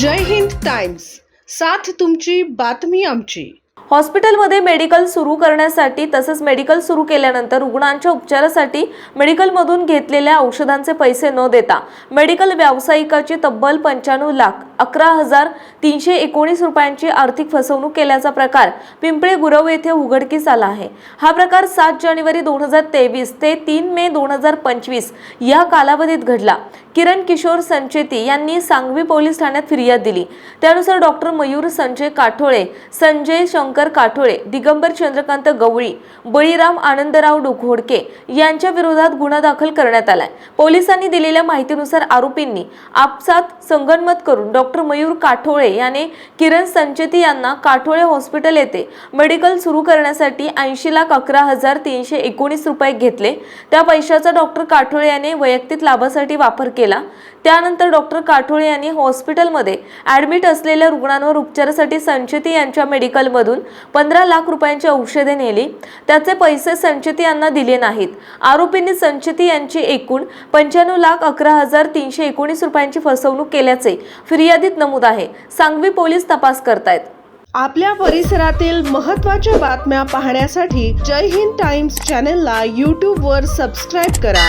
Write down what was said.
जय Hind Times साथ तुमची बातमी आमची. हॉस्पिटलमध्ये मेडिकल सुरू करण्यासाठी तसंच मेडिकल सुरू केल्यानंतर रुग्णांच्या उपचारासाठी मेडिकलमधून घेतलेल्या औषधांचे पैसे न देता मेडिकल व्यावसायिकाची तब्बल पंच्याण्णव लाख अकरा हजार तीनशे एकोणीस रुपयांची आर्थिक फसवणूक केल्याचा प्रकार पिंपळे गुरव येथे उघडकीस आला आहे. हा प्रकार सात जानेवारी दोन हजार तेवीस ते तीन मे दोन हजार पंचवीस या कालावधीत घडला. किरण किशोर संचेती यांनी सांगवी पोलीस ठाण्यात फिर्याद दिली. त्यानुसार डॉक्टर मयूर संजय काठोळे संजय शंकर काठोळे दिगंबर चंद्रकांत गवळी बळीराम आनंदराव डुघोडके यांच्या विरोधात गुन्हा दाखल करण्यात आलाय. पोलिसांनी दिलेल्या माहितीनुसार आरोपींनी आपसात संगनमत करून डॉक्टर मयूर काठोळे याने किरण संचेती यांना काठोळे हॉस्पिटल येथे मेडिकल सुरू करण्यासाठी ऐंशी लाख अकरा हजार तीनशे एकोणीस रुपये घेतले. त्या पैशाचा डॉक्टर काठोळे याने वैयक्तिक लाभासाठी वापर केला. त्यानंतर डॉक्टर काठोळे यांनी हॉस्पिटलमध्ये ऍडमिट असलेल्या रुग्णांवर उपचारासाठी संचिती यांच्या मेडिकलमधून पंधरा लाख रुपयांची औषधे नेली. त्याचे पैसे संचिती यांना दिले नाहीत. आरोपींनी संचिती यांची एकूण पंच्याण्णव लाख अकरा हजार तीनशे एकोणीस रुपयांची फसवणूक केल्याचे फिर्यादीत नमूद आहे. सांगवी पोलीस तपास करतायत. आपल्या परिसरातील महत्त्वाच्या बातम्या पाहण्यासाठी जय हिंद टाइम्स चॅनलला यूट्यूबवर सबस्क्राईब करा.